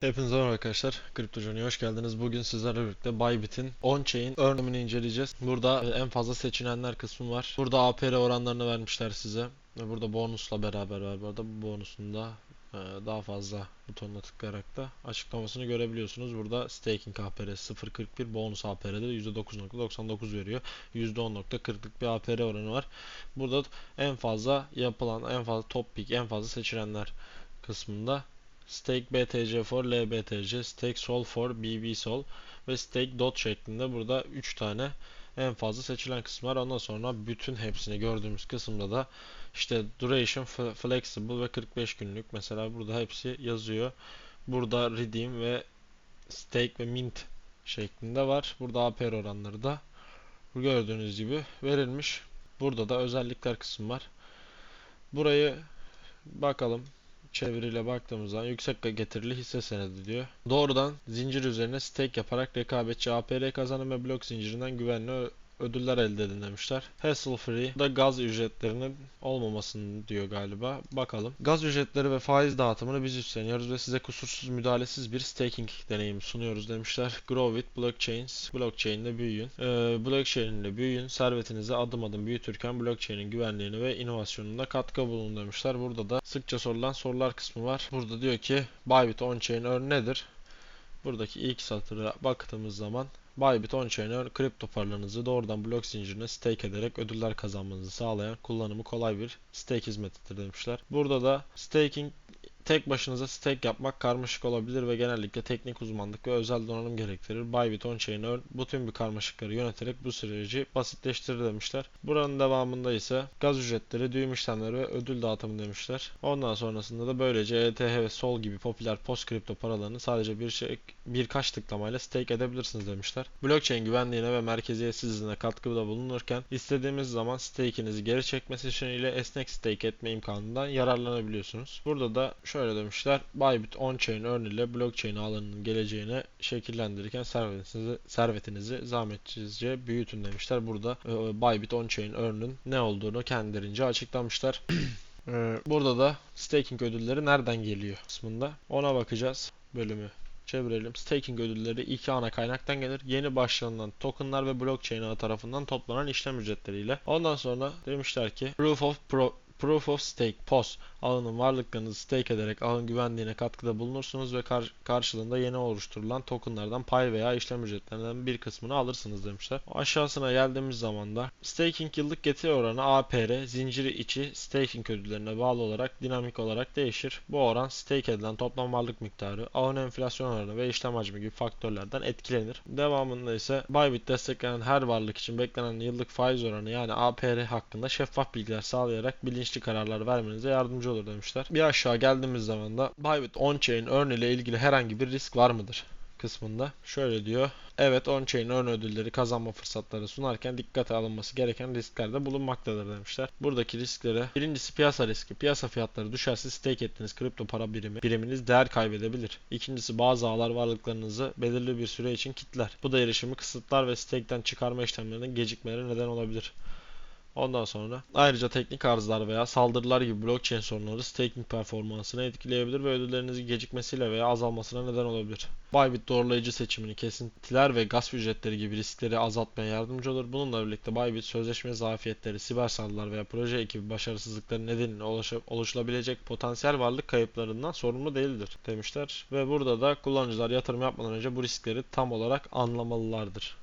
Hepinize merhaba arkadaşlar. Kripto Journey'e hoş geldiniz. Bugün sizlerle birlikte Bybit'in on-chain örneğini inceleyeceğiz. Burada e, en fazla seçilenler kısmı var. Burada APR oranlarını vermişler size. Ve burada bonusla beraber var. Bu arada bu bonusunda e, daha fazla butonuna tıklayarak da açıklamasını görebiliyorsunuz. Burada staking APR 0.41 bonus APR'de %9.99 veriyor. %10.40'lık bir APR oranı var. Burada en fazla yapılan, en fazla top pick, en fazla seçilenler kısmında Stake BTC for LBTC, Stake Sol for BB Sol ve Stake DOT şeklinde burada 3 tane en fazla seçilen kısım var. Ondan sonra bütün hepsini gördüğümüz kısımda da işte duration flexible ve 45 günlük mesela burada hepsi yazıyor. Burada redeem ve stake ve mint şeklinde var. Burada APR oranları da gördüğünüz gibi verilmiş. Burada da özellikler kısmı var. Burayı bakalım çeviriyle baktığımızda yüksek getirili hisse senedi diyor. Doğrudan zincir üzerine stake yaparak rekabetçi APR kazanım ve blok zincirinden güvenli ödüller elde edin demişler. Hassle free da gaz ücretlerinin olmamasını diyor galiba. Bakalım. Gaz ücretleri ve faiz dağıtımını biz üstleniyoruz ve size kusursuz müdahalesiz bir staking deneyimi sunuyoruz demişler. Grow with blockchains. Blockchain ile büyüyün. Ee, blockchain ile büyüyün. Servetinizi adım adım büyütürken blockchain'in güvenliğini ve inovasyonuna katkı bulun demişler. Burada da sıkça sorulan sorular kısmı var. Burada diyor ki Bybit on-chain earn? Buradaki ilk satıra baktığımız zaman Bybit on-chain earn kripto paralarınızı doğrudan blok zincirine stake ederek ödüller kazanmanızı sağlayan kullanımı kolay bir stake hizmetidir demişler. Burada da staking tek başınıza stake yapmak karmaşık olabilir ve genellikle teknik uzmanlık ve özel donanım gerektirir. Bybit on-chain earn bütün bir karmaşıkları yöneterek bu süreci basitleştirir demişler. Buranın devamında ise gaz ücretleri, düğüm işlemleri ve ödül dağıtımı demişler. Ondan sonrasında da böylece ETH ve SOL gibi popüler post kripto paralarını sadece bir şey, birkaç tıklamayla stake edebilirsiniz demişler. Blockchain güvenliğine ve merkeziyetsizliğine katkıda bulunurken istediğimiz zaman stake'inizi geri çekme seçeneğiyle esnek stake etme imkanından yararlanabiliyorsunuz. Burada da şöyle demişler. Bybit on-chain earn ile blockchain ağlarının geleceğine şekillendirirken servetinizi, servetinizi zahmetsizce büyütün demişler. Burada e, Bybit on-chain earn'ün ne olduğunu kendilerince açıklamışlar. Ee, Burada da staking ödülleri nereden geliyor kısmında ona bakacağız bölümü çevirelim. Staking ödülleri iki ana kaynaktan gelir. Yeni başlanılan tokenlar ve blockchain ağı tarafından toplanan işlem ücretleriyle. Ondan sonra demişler ki Proof of Pro Proof of Stake POS ağının varlıklarınızı stake ederek ağın güvenliğine katkıda bulunursunuz ve kar- karşılığında yeni oluşturulan tokenlardan pay veya işlem ücretlerinden bir kısmını alırsınız demişler. Aşağısına geldiğimiz zaman da staking yıllık getiri oranı APR zinciri içi staking ödüllerine bağlı olarak dinamik olarak değişir. Bu oran stake edilen toplam varlık miktarı, ağın enflasyon oranı ve işlem hacmi gibi faktörlerden etkilenir. Devamında ise Bybit desteklenen her varlık için beklenen yıllık faiz oranı yani APR hakkında şeffaf bilgiler sağlayarak bilinçli kararlar vermenize yardımcı olur demişler. Bir aşağı geldiğimiz zaman da Bybit on-chain earn ile ilgili herhangi bir risk var mıdır? kısmında şöyle diyor. Evet on-chain earn ödülleri kazanma fırsatları sunarken dikkate alınması gereken riskler de bulunmaktadır demişler. Buradaki risklere birincisi piyasa riski. Piyasa fiyatları düşerse stake ettiğiniz kripto para birimi biriminiz değer kaybedebilir. İkincisi bazı ağlar varlıklarınızı belirli bir süre için kitler. Bu da erişimi kısıtlar ve stake'ten çıkarma işlemlerinin gecikmeleri neden olabilir. Ondan sonra ayrıca teknik arızalar veya saldırılar gibi blockchain sorunları staking performansını etkileyebilir ve ödüllerinizin gecikmesiyle veya azalmasına neden olabilir. Bybit doğrulayıcı seçimini kesintiler ve gasp ücretleri gibi riskleri azaltmaya yardımcı olur. Bununla birlikte Bybit sözleşme zafiyetleri, siber saldırılar veya proje ekibi başarısızlıkları nedeniyle oluşa- oluşulabilecek potansiyel varlık kayıplarından sorumlu değildir demişler. Ve burada da kullanıcılar yatırım yapmadan önce bu riskleri tam olarak anlamalılardır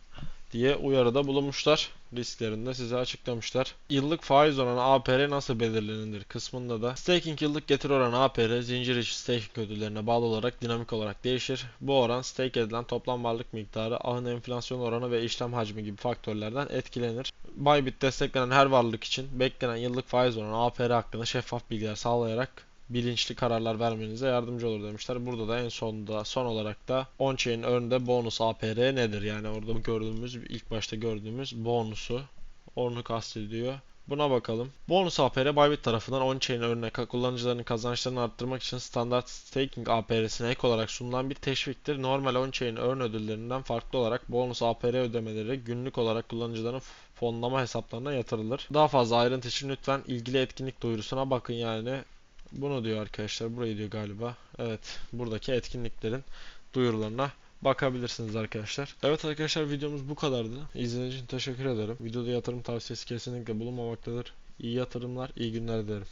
diye uyarıda bulunmuşlar. Risklerini de size açıklamışlar. Yıllık faiz oranı APR nasıl belirlenir kısmında da staking yıllık getiri oranı APR zincir içi staking ödüllerine bağlı olarak dinamik olarak değişir. Bu oran stake edilen toplam varlık miktarı, ağın enflasyon oranı ve işlem hacmi gibi faktörlerden etkilenir. Bybit desteklenen her varlık için beklenen yıllık faiz oranı APR hakkında şeffaf bilgiler sağlayarak bilinçli kararlar vermenize yardımcı olur demişler. Burada da en sonda son olarak da on-chain earn'de bonus APR nedir? Yani orada gördüğümüz ilk başta gördüğümüz bonusu onu kastediyor. Buna bakalım. Bonus APR Bybit tarafından on-chain örneği kullanıcıların kazançlarını arttırmak için standart staking APR'sine ek olarak sunulan bir teşviktir. Normal on-chain earn ödüllerinden farklı olarak bonus APR ödemeleri günlük olarak kullanıcıların fonlama hesaplarına yatırılır. Daha fazla ayrıntı için lütfen ilgili etkinlik duyurusuna bakın yani Bunu diyor arkadaşlar. Burayı diyor galiba. Evet. Buradaki etkinliklerin duyurularına bakabilirsiniz arkadaşlar. Evet arkadaşlar videomuz bu kadardı. İzlediğiniz için teşekkür ederim. Videoda yatırım tavsiyesi kesinlikle bulunmamaktadır. İyi yatırımlar, iyi günler dilerim.